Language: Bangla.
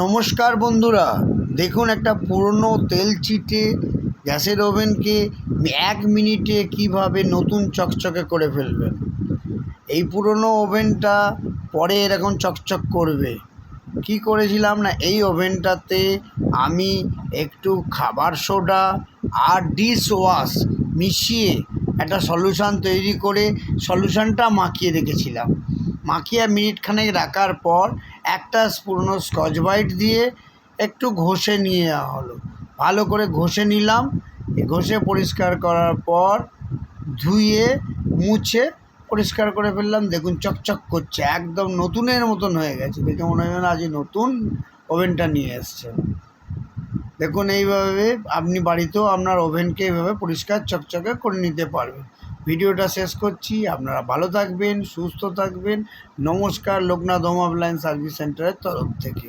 নমস্কার বন্ধুরা। দেখুন একটা পুরনো তেল চিটে গ্যাসের ওভেনকে এক মিনিটে কীভাবে নতুন চকচকে করে ফেলবেন। এই পুরনো ওভেনটা পরে এরকম চকচক করবে। কি করেছিলাম না, এই ওভেনটাতে আমি একটু খাবার সোডা আর ডিশ ওয়াশ মিশিয়ে একটা সলিউশন তৈরি করে সলিউশানটা মাখিয়ে রেখেছিলাম। মাখিয়ে মিনিটখানেক রাখার পর একটা পুরনো স্কচ ব্রাইট দিয়ে একটু ঘষে নিয়ে হলো। ভালো করে ঘষে নিলাম। ঘষে পরিষ্কার করার পর ধুয়ে, মুছে পরিষ্কার করে ফেললাম। দেখুন, চকচক করছে। একদম নতুনের মতন হয়ে গেছে। দেখে মনে হয় আজ নতুন ওভেনটা নিয়ে এসছেন দেখুন, এইভাবে আপনি বাড়িতেও আপনার ওভেনকে এইভাবে পরিষ্কার চকচকে করে নিতে পারবেন। ভিডিওটা শেষ করছি। আপনারা ভালো থাকবেন, সুস্থ থাকবেন। নমস্কার, লোকনাথ হোম অফলাইন সার্ভিস সেন্টারের তরফ থেকে।